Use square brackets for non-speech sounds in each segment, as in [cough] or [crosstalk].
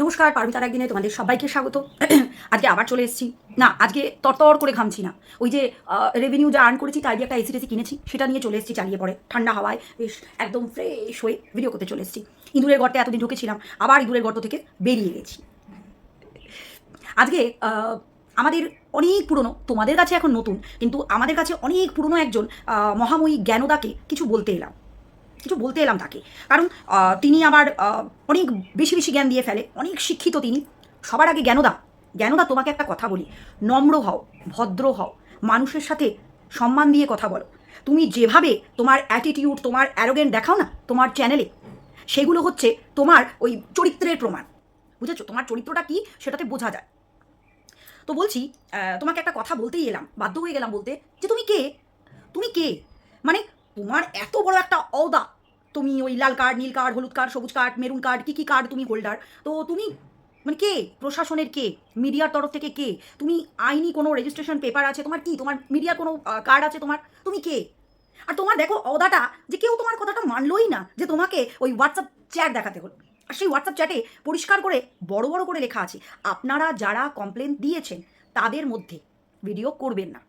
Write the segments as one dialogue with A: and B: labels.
A: নমস্কার পারমিতার একদিনে তোমাদের সবাইকে স্বাগত। [clears throat] আজকে আবার চলে এসেছি। না, আজকে তরতর করে ঘামছি না। ওই যে রেভিনিউ যা আর্ন করেছি তাই একটা এসি টেসি কিনেছি, সেটা নিয়ে চলে এসেছি চালিয়ে পড়ে। ঠান্ডা হাওয়ায়, বেশ একদম ফ্রেশ হয়ে ভিডিও করতে চলে এসেছি। ইঁদুরের গর্তে এতদিন ঢুকেছিলাম, আবার ইঁদুরের গর্ত থেকে বেরিয়ে গেছি। আজকে আমাদের অনেক পুরনো, তোমাদের কাছে এখন নতুন, কিন্তু আমাদের কাছে অনেক পুরনো একজন মহাময়ী জ্ঞানদাকে কিছু বলতে এলাম। কিছু বলতে এলাম তাকে। কারণ তিনি আবার অনেক বেশি বেশি জ্ঞান দিয়ে ফেলে, অনেক শিক্ষিত তিনি। সবার আগে জ্ঞানদা। জ্ঞানদা, তোমাকে একটা কথা বলি। নম্র হও, ভদ্র হও, মানুষের সাথে সম্মান দিয়ে কথা বলো। তুমি যেভাবে তোমার অ্যাটিটিউড তোমার অ্যারোগেন্ট দেখাও না, তোমার চ্যানেলে সেগুলো হচ্ছে তোমার ওই চরিত্রের প্রমাণ। বুঝেছ? তোমার চরিত্রটা কি, সেটাতে বোঝা যায়। তো বলছি তোমাকে একটা কথা বলতেই এলাম, বাধ্য হয়ে গেলাম বলতে, যে তুমি কে? তুমি কে? মানে তোমার এত বড় একটা অওদা। তুমি ওই লাল কার্ড নীল কার্ড হলুদ কার্ড সবুজ কার্ড মেরুন কার্ড কী কী কার্ড তুমি হোল্ডার তো তুমি মানে কে? প্রশাসনের কে? মিডিয়ার তরফ থেকে কে? তুমি আইনি কোনো রেজিস্ট্রেশন পেপার আছে? তোমার কি? তোমার মিডিয়ার কোনো কার্ড আছে তোমার? তুমি কে? আর তোমার দেখো অদাটা যে কেউ তোমার কথাটা মানলোই না, যে তোমাকে ওই হোয়াটসঅ্যাপ চ্যাট দেখাতে হলো। আর সেই হোয়াটসঅ্যাপ চ্যাটে পরিষ্কার করে, বড় বড় করে লেখা আছে, আপনারা যারা কমপ্লেন দিয়েছেন, তাদের মধ্যে ভিডিও করবেন না।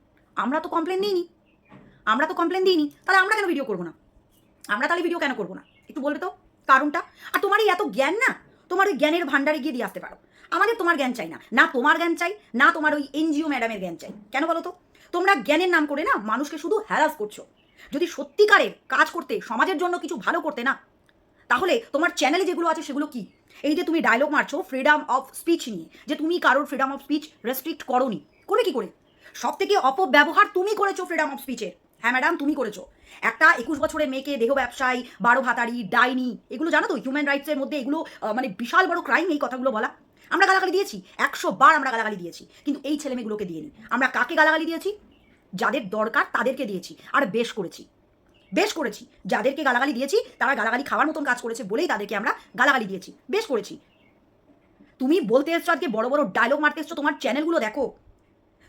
A: আমরা তো কমপ্লেন দিইনি আমরা তো কমপ্লেন দিইনি, তাহলে আমরা কেন ভিডিও করব না? আমরা তাহলে ভিডিও কেন করব না? একটু বলবে তো, কারণটা? আর তোমার এই এত জ্ঞান না, তোমার ওই জ্ঞানের ভান্ডারে গিয়ে দিয়ে আসতে পারো। আমাদের তোমার জ্ঞান চাই না না তোমার জ্ঞান চাই, না তোমার ওই এনজিও ম্যাডামের জ্ঞান চাই। কেন বলো তো? তোমরা জ্ঞানের নাম করে না মানুষকে শুধু হ্যারাস করছ। যদি সত্যিকারের কাজ করতে, সমাজের জন্য কিছু ভালো করতে না, তাহলে তোমার চ্যানেলে যেগুলো আছে সেগুলো কি? এই যে তুমি ডায়লগ মারছো ফ্রিডম অফ স্পিচ নিয়ে, যে তুমি কারোর ফ্রিডম অফ স্পিচ রেস্ট্রিক্ট করনি। করে কি করে? সব থেকে অপব্যবহার তুমি করেছ ফ্রিডম অফ স্পিচের হ্যাঁ ম্যাডাম তুমি করেছ। একটা একুশ বছরের মেয়েকে দেহ ব্যবসায়ী, বারো ভাতারি ডাইনি, এগুলো জানো তো? হিউম্যান রাইটসের মধ্যে এগুলো মানে বিশাল বড় ক্রাইম এই কথাগুলো বলা। আমরা গালাগালি দিয়েছি, একশো বার আমরা গালাগালি দিয়েছি, কিন্তু এই ছেলে মেয়েগুলোকে নি আমরা কাকে গালাগালি দিয়েছি? যাদের দরকার তাদেরকে দিয়েছি, আর বেশ করেছি। বেশ করেছি। যাদেরকে গালাগালি দিয়েছি, তারা গালাগালি খাওয়ার মতন কাজ করেছে বলেই তাদেরকে আমরা গালাগালি দিয়েছি। বেশ করেছি। তুমি বলতে এসছো আজকে বড় বড় ডায়লগ মারতে এসছো, তোমার চ্যানেলগুলো দেখো।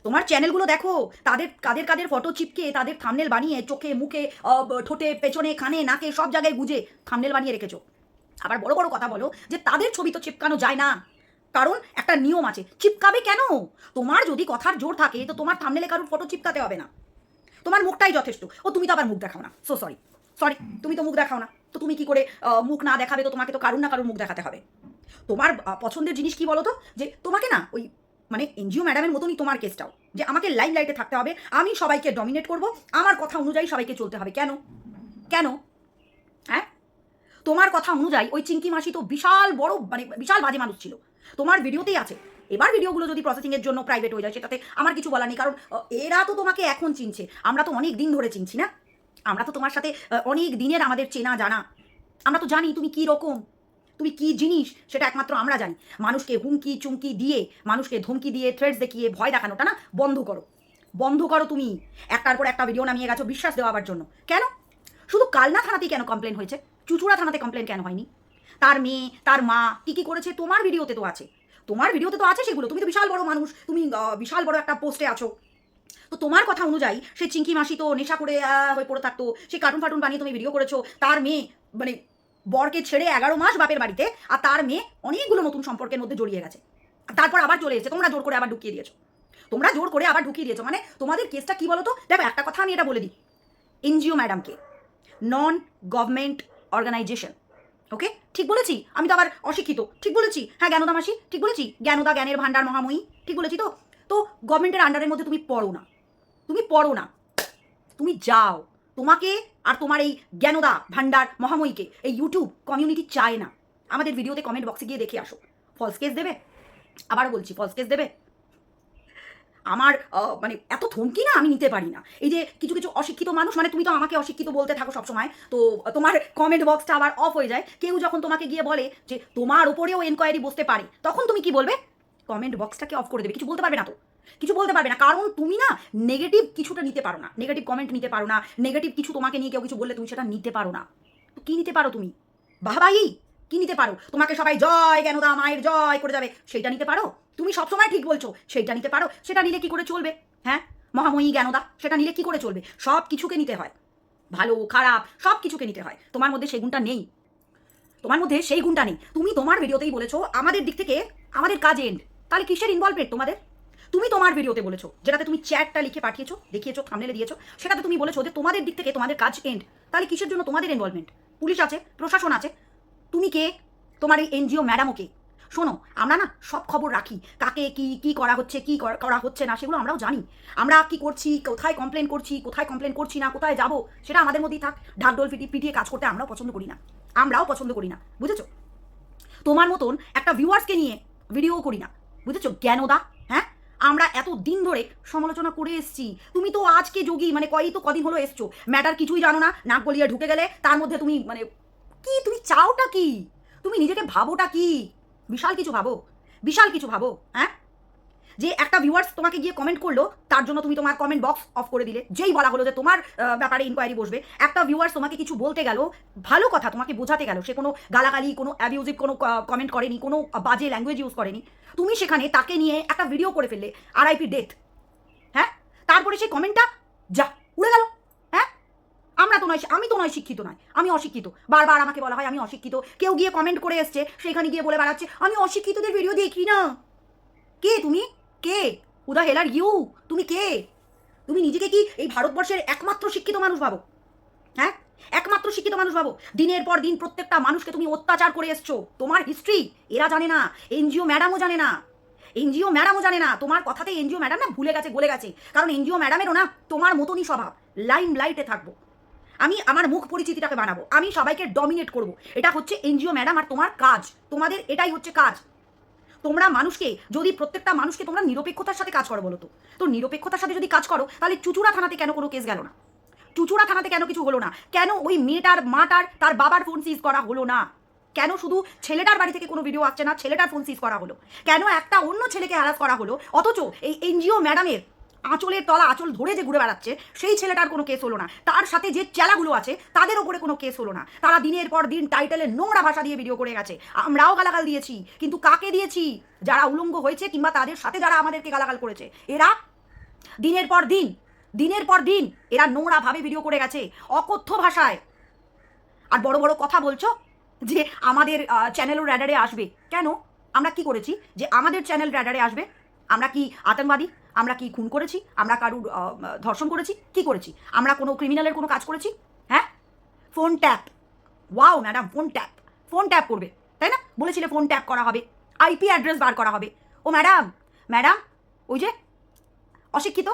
A: তোমার চ্যানেলগুলো দেখো। তাদের, কাদের কাদের ফটো চিপকে তাদের থামনেল বানিয়ে চোখে, মুখে ঠোঁটে, পেছনে, কানে, নাকে, সব জায়গায় গুজে থামনেল বানিয়ে রেখেছো। আবার বড় বড় কথা বলো যে তাদের ছবি তো চিপকানো যায় না। কারণ একটা নিয়ম আছে চিপকাবে কেন? তোমার যদি কথার জোর থাকে, তো তোমার থামনেলে কারোর ফটো চিপকাতে হবে না। তোমার মুখটাই যথেষ্ট। ও, তুমি তো আবার মুখ দেখাও না। সো সরি সরি তুমি তো মুখ দেখাও না। তো তুমি কি করে মুখ না দেখাবে, তো তোমাকে তো কারুর না কারুর মুখ দেখাতে হবে। তোমার পছন্দের জিনিস কি বলো তো যে তোমাকে না, ওই মানে এনজিও ম্যাডামের মতনই তোমার কেসটাও, যে আমাকে লাইন লাইটে থাকতে হবে, আমি সবাইকে ডমিনেট করব, আমার কথা অনুযায়ী সবাইকে চলতে হবে। কেন? কেন? হ্যাঁ? তোমার কথা অনুযায়ী ওই চিঙ্কি মাসি তো বিশাল বড় মানে বিশাল বাজে মানুষ ছিল। তোমার ভিডিওতেই আছে। এবার ভিডিওগুলো যদি প্রসেসিংয়ের জন্য প্রাইভেট হয়ে যায়, সেটাতে আমার কিছু বলার নেই। কারণ এরা তো তোমাকে এখন চিনছে। আমরা তো অনেক দিন ধরে চিনছি না। আমরা তো তোমার সাথে অনেক দিনের আমাদের চেনা জানা। আমরা তো জানি তুমি কী রকম। তুমি কি জিনিস? সেটা একমাত্র আমরা জানি। মানুষকে হুমকি, চুমকি দিয়ে, মানুষকে ধমকি দিয়ে থ্রেডস দেখিয়ে, ভয় দেখানোটা না, বন্ধ করো। বন্ধ করো তুমি একটার পর একটা ভিডিও নামিয়ে গেছো বিশ্বাস দেওয়ার জন্য। কেন? শুধু কালনা থানাতেই কেন কমপ্লেন হয়েছে? চুচুড়া থানাতে কমপ্লেন কেন হয়নি? তার মেয়ে, তার মা, কি কী করেছে? তোমার ভিডিওতে তো আছে। তোমার ভিডিওতে তো আছে সেগুলো। তুমি তো বিশাল বড় মানুষ। তুমি বিশাল বড় একটা পোস্টে আছো। তো তোমার কথা অনুযায়ী সে চিঙ্কি মাসি তো নেশা করে হয়ে পড়ে থাকতো। সে কার্টুন ফার্টুন বানিয়ে তুমি ভিডিও করেছ। তার মেয়ে মানে বরকে ছেড়ে এগারো মাস বাপের বাড়িতে আর তার মেয়ে অনেকগুলো নতুন সম্পর্কের মধ্যে জড়িয়ে গেছে। তারপর আবার চলে এসেছে। তোমরা জোর করে আবার ঢুকিয়ে দিয়েছ। তোমরা জোর করে আবার ঢুকিয়ে দিয়েছ। মানে তোমাদের কেসটা কি বলো দেখো, একটা কথা আমি এটা বলে দিই। এনজিও ম্যাডামকে নন গভর্নমেন্ট অর্গানাইজেশন ওকে ঠিক বলেছি? আমি তো আবার অশিক্ষিত। ঠিক বলেছি? হ্যাঁ জ্ঞানদা মাসি, ঠিক বলেছি? জ্ঞানদা জ্ঞানের ভান্ডার মহাময়ী, ঠিক বলেছি তো? তো গভর্নমেন্টের আন্ডারের মধ্যে তুমি পড়ো না। তুমি পড়ো না। তুমি যাও। তোমাকে আর তোমার এই জ্ঞানদা ভান্ডার মহাময়ীকে এই ইউটিউব কমিউনিটি চায় না। আমাদের ভিডিওতে কমেন্ট বক্সে গিয়ে দেখে আসো। ফলস কেস দেবে? আবার বলছি ফলস কেস দেবে? আমার মানে এত থমকি না আমি নিতে পারি না। এই যে কিছু কিছু অশিক্ষিত মানুষ মানে তুমি তো আমাকে অশিক্ষিত বলতে থাকো সবসময়, তো তোমার কমেন্ট বক্সটা আবার অফ হয়ে যায়। কেউ যখন তোমাকে গিয়ে বলে যে তোমার উপরেও এনকোয়ারি বসতে পারে, তখন তুমি কি বলবে? কমেন্ট বক্সটাকে অফ করে দেবে, কিছু বলতে পারবে না তো? কিছু বলতে পারবে না। কারণ তুমি না নেগেটিভ কিছুটা নিতে পারো না। নেগেটিভ কমেন্ট নিতে পারো না। নেগেটিভ কিছু তোমাকে নিয়ে কেউ কিছু বললে তুমি সেটা নিতে পারো না। কি নিতে পারো তুমি? বাবাই কি নিতে পারো? তোমাকে সবাই জয় কেন জ্ঞানদা মায়ের জয় করে যাবে। সেইটা নিতে পারো? তুমি সবসময় ঠিক বলছো, সেইটা নিতে পারো। সেটা নিলে কি করে চলবে? হ্যাঁ? মহাময়ী জ্ঞানদা, সেটা নিলে কি করে চলবে? সব কিছুকে নিতে হয়। ভালো, খারাপ, সব কিছুকে নিতে হয়। তোমার মধ্যে সেই গুণটা নেই। তোমার মধ্যে সেই গুণটা নেই। তুমি তোমার ভিডিওতেই বলেছ, আমাদের দিক থেকে আমাদের কাজ এন্ড তাহলে কিসের ইনভলভমেন্ট তোমাদের? তুমি তোমার ভিডিওতে বলেছ, যেটাতে তুমি চ্যাটটা লিখে পাঠিয়েছো, দেখিয়েছো থামনেলে দিয়েছ, সেটাতে তুমি বলেছ যে তোমাদের দিক থেকে তোমাদের কাজ এন্ড তাহলে কিসের জন্য তোমাদের ইনভলভমেন্ট পুলিশ আছে, প্রশাসন আছে, তুমি কে? তোমার এই এনজিও ম্যাডামও কে? শোনো, আমরা না সব খবর রাখি, কাকে কি কি করা হচ্ছে, কি করা- হচ্ছে না, সেগুলো আমরাও জানি। আমরা কি করছি, কোথায় কমপ্লেন করছি, কোথায় কমপ্লেন করছি না, কোথায় যাব, সেটা আমাদের মধ্যেই থাক। ঢাকডোল পিটি পিটিয়ে কাজ করতে আমরাও পছন্দ করি না। আমরাও পছন্দ করি না, বুঝেছ? তোমার মতন একটা ভিউয়ার্সকে নিয়ে ভিডিও করি না, বুঝেছ? জ্ঞানদা আমরা এত দিন ধরে সমালোচনা করে এসছি। তুমি তো আজকে যোগী মানে কয়ই তো কদিন হলো এসছো। ম্যাটার কিছুই জানো না, নাক গলিয়ে ঢুকে গেলে, তার মধ্যে তুমি মানে কি, তুমি চাওটা কি? তুমি নিজেকে ভাবোটা কি? বিশাল কিছু ভাবো, বিশাল কিছু ভাবো হ্যাঁ? যে একটা ভিউয়ার্স তোমাকে গিয়ে কমেন্ট করল, তার জন্য তুমি তোমার কমেন্ট বক্স অফ করে দিলে। যেই বলা হলো যে তোমার ব্যাপারে ইনকোয়ারি বসবে। একটা ভিউয়ার্স তোমাকে কিছু বলতে গেল, ভালো কথা তোমাকে বোঝাতে গেল, সে কোনো গালাগালি, কোনো অ্যাবিউজিভ কোনো কমেন্ট করেনি, কোনো বাজে ল্যাঙ্গুয়েজ ইউজ করেনি। তুমি সেখানে তাকে নিয়ে একটা ভিডিও করে ফেললে আরআইপি ডেথ হ্যাঁ? তারপরে সেই কমেন্টটা যা, উড়ে গেল। হ্যাঁ? আমরা তো নয়, আমি তো নয় শিক্ষিত নয়, আমি অশিক্ষিত। বারবার আমাকে বলা হয় আমি অশিক্ষিত। কেউ গিয়ে কমেন্ট করে এসছে সেখানে গিয়ে বলে বেড়াচ্ছে, আমি অশিক্ষিতদের ভিডিও দেখি না। কে তুমি? কে? উদা হেলার ইউ, তুমি কে? তুমি নিজেকে কি এই ভারতবর্ষের একমাত্র শিক্ষিত মানুষ ভাবো? হ্যাঁ? একমাত্র শিক্ষিত মানুষ ভাবো? দিনের পর দিন প্রত্যেকটা মানুষকে তুমি অত্যাচার করে এসছো। তোমার হিস্ট্রি এরা জানে না, এনজিও ম্যাডামও জানে না। এনজিও ম্যাডামও জানে না, তোমার কথাতে এনজিও ম্যাডাম না ভুলে গেছে, গলে গেছে। কারণ এনজিও ম্যাডামেরও না তোমার মতনই স্বভাব। লাইম লাইটে থাকব। আমি আমার মুখ পরিচিতিটাকে বানাবো। আমি সবাইকে ডমিনেট করব। এটা হচ্ছে এনজিও ম্যাডাম আর তোমার কাজ। তোমাদের এটাই হচ্ছে কাজ। তোমরা মানুষকে, যদি প্রত্যেকটা মানুষকে তোমরা নিরপেক্ষতার সাথে কাজ করো বলো তো। তো নিরপেক্ষতার সাথে যদি কাজ করো, তাহলে চুচুড়া থানাতে কেন কোনো কেস গেল না? চুচুড়া থানাতে কেন কিছু হলো না? কেন ওই মেয়েটার, মাটার, তার বাবার ফোন সিজ করা হলো না? কেন শুধু ছেলেটার বাড়ি থেকে কোনো ভিডিও আসছে না? ছেলেটার ফোন সিজ করা হলো। কেন একটা অন্য ছেলেকে হ্যারাস করা হলো? অথচ এই এনজিও ম্যাডামের আঁচলের তলা, আঁচল ধরে যে ঘুরে বেড়াচ্ছে, সেই ছেলেটার কোনো কেস হলো না। তার সাথে যে চেলাগুলো আছে, তাদের ওপরে কোনো কেস হলো না। তারা দিনের পর দিন টাইটেলে নোংরা ভাষা দিয়ে ভিডিও করে গেছে। আমরাও গালাগাল দিয়েছি, কিন্তু কাকে দিয়েছি? যারা উলঙ্গ হয়েছে কিংবা তাদের সাথে যারা আমাদেরকে গালাগাল করেছে, এরা দিনের পর দিন, দিনের পর দিন এরা নোংরাভাবে ভিডিও করে গেছে, অকথ্য ভাষায়। আর বড় বড় কথা বলছো যে আমাদের চ্যানেলও র্যাডারে আসবে। কেন? আমরা কি করেছি? যে আমাদের চ্যানেল র্যাডারে আসবে? আমরা কি আতঙ্কবাদী? আমরা কি খুন করেছি? আমরা কারুর ধর্ষণ করেছি? কি করেছি? আমরা কোনো ক্রিমিনালের কোনো কাজ করেছি? হ্যাঁ? Phone tap wow madam phone tap phone tap করবে, তাই না? বলেছিলে ফোন ট্যাপ করা হবে। আইপি অ্যাড্রেস বার করা হবে। ও ম্যাডাম ম্যাডাম ওই যে, অশিক্ষিত?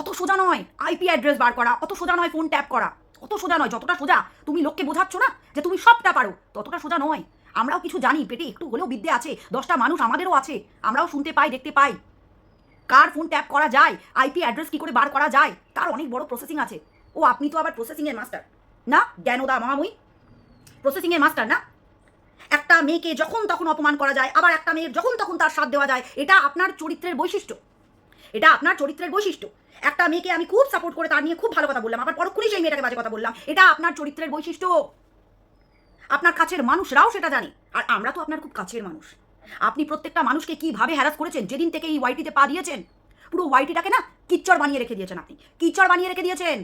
A: অত সোজা নয় আইপি অ্যাড্রেস বার করা, অত সোজা নয় ফোন ট্যাপ করা, অত সোজা নয়, যতটা সোজা তুমি লোককে বোঝাচ্ছ না যে তুমি সবটা পারো, ততটা সোজা নয়। আমরাও কিছু জানি, পেটে একটু হলেও বিদ্যে আছে, দশটা মানুষ আমাদেরও আছে, আমরাও শুনতে পাই, দেখতে পাই। কার ফোন ট্যাপ করা যায়? আইপি অ্যাড্রেস কি করে বার করা যায়? তার অনেক বড় প্রসেসিং আছে। ও, আপনি তো আবার প্রসেসিংয়ের মাস্টার না, জ্ঞানদা মামামুই প্রসেসিংয়ের মাস্টার না? একটা মেয়েকে যখন তখন অপমান করা যায়, আবার একটা মেয়ের যখন তখন তার সাথ দেওয়া যায়, এটা আপনার চরিত্রের বৈশিষ্ট্য। এটা আপনার চরিত্রের বৈশিষ্ট্য। একটা মেয়েকে আমি খুব সাপোর্ট করে, তার নিয়ে খুব ভালো কথা বললাম। আবার পরক্ষণেই সেই মেয়েটাকে বাজে কথা বললাম। এটা আপনার চরিত্রের বৈশিষ্ট্য। আপনার কাছের মানুষরাও সেটা জানে। আর আমরা তো আপনার খুব কাছের মানুষ। আপনি প্রত্যেকটা মানুষকে কীভাবে হ্যারাস করেছেন? যেদিন থেকে এই ওয়াইটিতে পা দিয়েছেন, পুরো ওয়াইটিটাকে না কিচ্চর বানিয়ে রেখে দিয়েছেন আপনি। কিচ্চর বানিয়ে রেখে দিয়েছেন।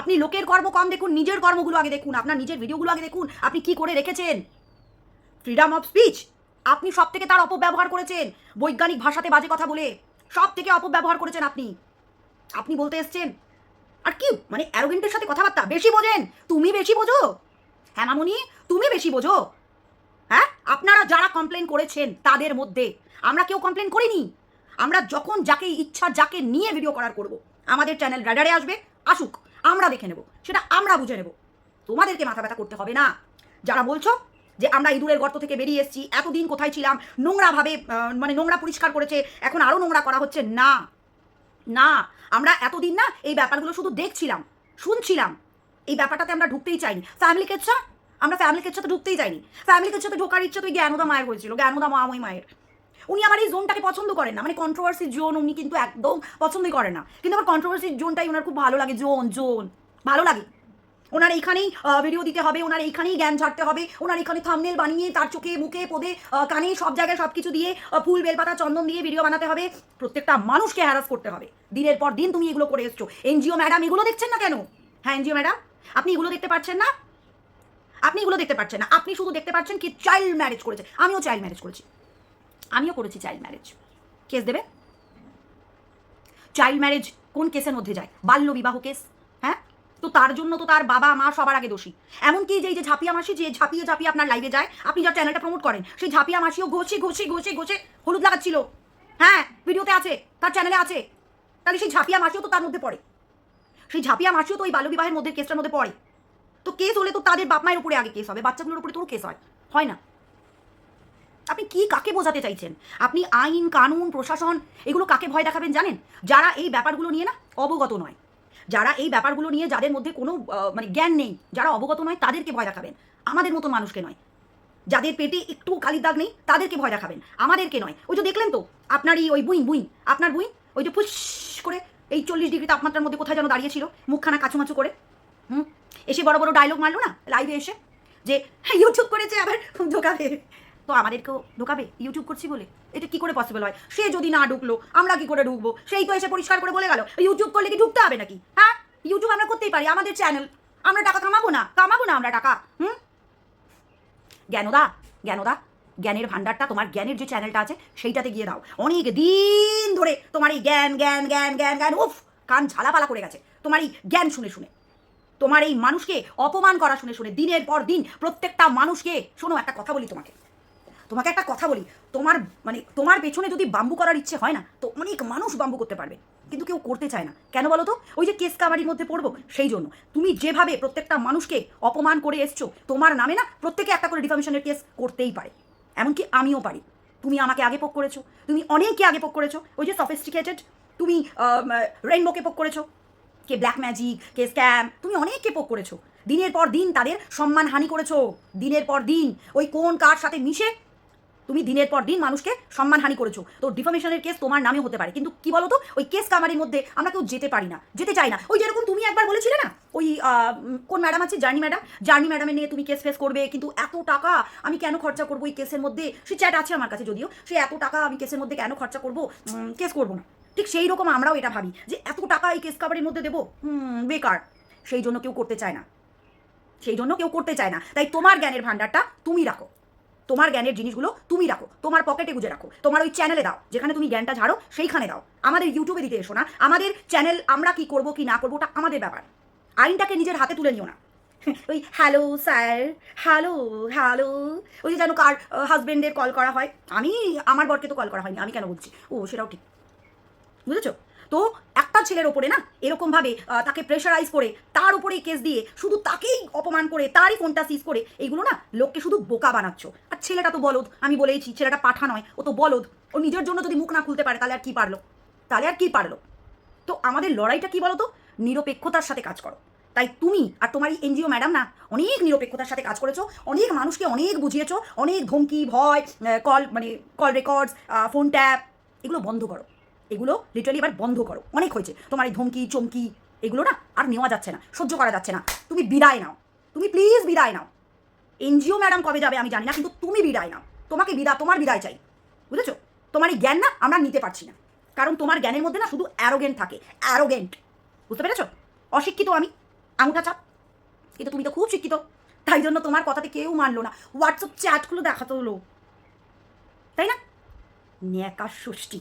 A: আপনি লোকের কর্ম কম দেখুন, নিজের কর্মগুলো আগে দেখুন, আপনার নিজের ভিডিওগুলো আগে দেখুন, আপনি কি করে রেখেছেন? ফ্রিডম অফ স্পিচ আপনি সব থেকে তার অপব্যবহার করেছেন, বৈজ্ঞানিক ভাষাতে বাজে কথা বলে সব থেকে অপব্যবহার করেছেন আপনি। আপনি বলতে এসছেন, আর কি মানে অ্যারোগেন্টের সাথে কথাবার্তা? বেশি বোঝেন? তুমি বেশি বোঝো? হ্যাঁ মামুনি, তুমি বেশি বোঝো। হ্যাঁ? আপনারা যারা কমপ্লেন করেছেন তাদের মধ্যে, আমরা কেউ কমপ্লেন করিনি। আমরা যখন যাকে ইচ্ছা যাকে নিয়ে ভিডিও করার করব, আমাদের চ্যানেল রাডারে আসবে, আসুক, আমরা দেখে নেব, সেটা আমরা বুঝে নেব। তোমাদেরকে মাথা ব্যথা করতে হবে না। যারা বলছো যে আমরা ইঁদুরের গর্ত থেকে বেরিয়ে এসেছি, এতদিন কোথায় ছিলাম, নোংরাভাবে মানে নোংরা পরিষ্কার করেছে, এখন আরও নোংরা করা হচ্ছে, না। না, আমরা এতদিন না এই ব্যাপারগুলো শুধু দেখছিলাম, শুনছিলাম। এই ব্যাপারটাতে আমরা ঢুকতেই চাইনি। ফ্যামিলি কেচ্ছা আমরা ফ্যামিলি কেচ্ছাতে ঢুকতেই যাইনি। ফ্যামিলি কেচ্ছাতে ঢোকার ইচ্ছা তো ওই জ্ঞানদা মায়ের হয়েছিল, জ্ঞানদা মামই মায়ের। উনি আমার এই জোনটাকে পছন্দ করেন না মানে কন্ট্রোভার্সি জোন উনি কিন্তু একদম পছন্দই করেন না। কিন্তু আমার কন্ট্রোভার্সি জোনটাই ওনার খুব ভালো লাগে জোন জোন ভালো লাগে। ওনার এইখানেই ভিডিও দিতে হবে, ওনার এইখানেই জ্ঞান ছাড়তে হবে, ওনার এখানে থামনেল বানিয়ে তার চোখে, মুখে, পদে কানে, সব জায়গায় সব কিছু দিয়ে ফুল, বেলপাতা, চন্দন দিয়ে ভিডিও বানাতে হবে। প্রত্যেকটা মানুষকে হ্যারাস করতে হবে। দিনের পর দিন তুমি এগুলো করে এসছো। এনজিও ম্যাডাম এগুলো দেখছেন না কেন? হ্যাঁ এনজিও ম্যাডাম আপনি এগুলো দেখতে পাচ্ছেন না? আপনি এগুলো দেখতে পাচ্ছেন না। আপনি শুধু দেখতে পাচ্ছেন কি চাইল্ড ম্যারেজ করেছে। আমিও চাইল্ড ম্যারেজ করেছি। আমিও করেছি চাইল্ড ম্যারেজ কেস দেবে? চাইল্ড ম্যারেজ কোন কেসের মধ্যে যায়? বাল্য বিবাহ কেস হ্যাঁ? তো তার জন্য তো তার বাবা, মা সবার আগে দোষী। এমনকি যে যে ঝাপিয়া মাসি, যে ঝাঁপিয়ে ঝাঁপিয়ে আপনার লাইভে যায়, আপনি যা চ্যানেলটা প্রমোট করেন, সেই ঝাঁপিয়া মাসিও ঘষে ঘষে ঘষে ঘষে হলুদ লাগাচ্ছিল। হ্যাঁ ভিডিওতে আছে, তার চ্যানেলে আছে। তাহলে সেই ঝাঁপিয়া মাসিও তো তার মধ্যে পড়ে। সেই ঝাঁপিয়া মাসিও তো ওই বাল্য বিবাহের মধ্যে কেসটার মধ্যে পড়ে। তো কেস হলে তো তাদের বাপ মায়ের উপরে আগে কেস হবে, বাচ্চাগুলোর উপরে তো কেস হয় হয় না। আপনি কি কাকে বোঝাতে চাইছেন? আপনি আইন, কানুন, প্রশাসন, এগুলো কাকে ভয় দেখাবেন জানেন? যারা এই ব্যাপারগুলো নিয়ে না অবগত নয়, যারা এই ব্যাপারগুলো নিয়ে যাদের মধ্যে কোনো মানে জ্ঞান নেই, যারা অবগত নয়, তাদেরকে ভয় দেখাবেন। আমাদের মতো মানুষকে নয়। যাদের পেটে একটু কালির দাগ নেই, তাদেরকে ভয় দেখাবেন। আমাদেরকে নয়। ওই যে দেখলেন তো আপনারই ওই বুইং বুইং, আপনার বুইং, ওই যে ফুস করে এই চল্লিশ ডিগ্রি তাপমাত্রার মধ্যে কোথায় যেন দাঁড়িয়েছিল, মুখখানা কাছুমাচু করে, হুম? এসে বড় বড় ডায়লগ মারলো না? লাইভে এসে? যে হ্যাঁ ইউটিউব করেছে আবার ঢোকাবে। তো আমাদেরকেও ঢোকাবে? ইউটিউব করছি বলে? এটা কি করে পসিবল হয়? সে যদি না ঢুকলো, আমরা কি করে ঢুকবো? সেই তো এসে পরিষ্কার করে বলে গেল। ইউটিউব করলে কি ঢুকতে হবে নাকি? হ্যাঁ? ইউটিউব আমরা করতেই পারি, আমাদের চ্যানেল আমরা টাকা কামাবো না? কামাবো না আমরা টাকা? হুম? জ্ঞানদা জ্ঞানদা, জ্ঞানের ভান্ডারটা তোমার জ্ঞানের যে চ্যানেলটা আছে, সেইটাতে গিয়ে দাও। অনেক দিন ধরে তোমার এই জ্ঞান জ্ঞান জ্ঞান জ্ঞান জ্ঞান, উফ, কান ঝালাপালা করে গেছে। তোমার এই জ্ঞান শুনে শুনে। তোমার এই মানুষকে অপমান করা শুনে শুনে দিনের পর দিন প্রত্যেকটা মানুষকে, শোনো একটা কথা বলি তোমাকে। তোমাকে একটা কথা বলি, তোমার মানে তোমার পেছনে যদি বাম্বু করার ইচ্ছে হয় না, তো অনেক মানুষ বাম্বু করতে পারবে। কিন্তু কেউ করতে চায় না। কেন বলো তো? ওই যে কেস কাবাডির মধ্যে পড়ব, সেই জন্য। তুমি যেভাবে প্রত্যেকটা মানুষকে অপমান করে এসছো, তোমার নামে না প্রত্যেকে একটা করে ডিফামেশনের কেস করতেই পারে। এমনকি আমিও পারি। তুমি আমাকে আগে পোক করেছ, তুমি অনেককে আগে পোক করেছ। ওই যে সফিস্টিকেটেড তুমি রেইনবোকে পোক করেছ। কে ব্ল্যাক ম্যাজিক কে স্ক্যাম তুমি অনেককে পোক করেছ। দিনের পর দিন তাদের সম্মান হানি করেছ। দিনের পর দিন ওই কোন কার সাথে মিশে তুমি দিনের পর দিন মানুষকে সম্মানহানি করেছ। তো ডিফামেশনের কেস তোমার নামে হতে পারে। কিন্তু কি বলতো? ওই কেস কামারির মধ্যে আমরা কেউ যেতে পারি না, যেতে চাই না। ওই যেরকম তুমি একবার বলেছিলে না? ওই কোন ম্যাডাম আছে? জার্নি ম্যাডাম জার্নি ম্যাডামের নিয়ে তুমি কেস ফেস করবে, কিন্তু এত টাকা আমি কেন খরচা করব এই কেসের মধ্যে? সে চ্যাট আছে আমার কাছে যদিও। সে এত টাকা আমি কেসের মধ্যে কেন খরচা করব? কেস করব না। ঠিক সেই রকম আমরাও এটা ভাবি যে এত টাকা এই কেস কাভারের মধ্যে দেবো? বেকার। সেই জন্য কেউ করতে চায় না। সেই জন্য কেউ করতে চায় না। তাই তোমার জ্ঞানের ভান্ডারটা তুমি রাখো। তোমার জ্ঞানের জিনিসগুলো তুমি রাখো। তোমার পকেটে গুজে রাখো। তোমার ওই চ্যানেলে দাও। যেখানে তুমি জ্ঞানটা ঝাড়ো, সেইখানে দাও। আমাদের ইউটিউবে দিতে এসো না। আমাদের চ্যানেল আমরা কি করব, কি না করব, ওটা আমাদের ব্যাপার। আইনটাকে নিজের হাতে তুলে নিও না। [laughs] ওই হ্যালো স্যার হ্যালো হ্যালো ওই যে যেন কার হাজবেন্ডের কল করা হয়। আমি, আমার বরকে তো কল করা হয়নি। আমি কেন বলছি? ও, সেটাও ঠিক। বুঝেছ? তো একটা ছেলের ওপরে না এরকমভাবে তাকে প্রেশারাইজ করে, তার উপরেই কেস দিয়ে, শুধু তাকেই অপমান করে, তারই ফোনটা সিজ করে এইগুলো না লোককে শুধু বোকা বানাচ্ছ। আর ছেলেটা তো বলদ, আমি বলেইছি, ছেলেটা পাঠা নয়, ও তো বলদ। ও নিজের জন্য যদি মুখ না খুলতে পারে, তাহলে আর কি পারল? তাহলে আর কি পারল? তো আমাদের লড়াইটা কি বলো তো নিরপেক্ষতার সাথে কাজ করো। তাই তুমি আর তোমার এই এনজিও ম্যাডাম না, অনেক নিরপেক্ষতার সাথে কাজ করেছ, অনেক মানুষকে অনেক বুঝিয়েছো, অনেক ধমকি, ভয় কল মানে কল রেকর্ডস ফোন ট্যাপ এগুলো বন্ধ করো। এগুলো লিটারালি এবার বন্ধ করো। অনেক হয়েছে। তোমার এই ধমকি, চমকি, এগুলো না আর নেওয়া যাচ্ছে না, সহ্য করা যাচ্ছে না। তুমি বিদায় নাও। তুমি প্লিজ বিদায় নাও। এনজিও ম্যাডাম কবে যাবে আমি জানি না, কিন্তু তুমি বিদায় নাও। তোমাকে বিদায় তোমার বিদায় চাই। বুঝেছ? তোমার এই জ্ঞান না আমরা নিতে পারছি না। কারণ তোমার জ্ঞানের মধ্যে না শুধু অ্যারোগেন্ট থাকে। অ্যারোগেন্ট বুঝতে পেরেছ? অশিক্ষিত আমি। আঙুটা চাপ। কিন্তু তুমি তো খুব শিক্ষিত। তাই জন্য তোমার কথাতে কেউ মানলো না। হোয়াটসঅ্যাপ চ্যাটগুলো দেখাতে হলো। তাই না? ন্যাকা ষষ্ঠী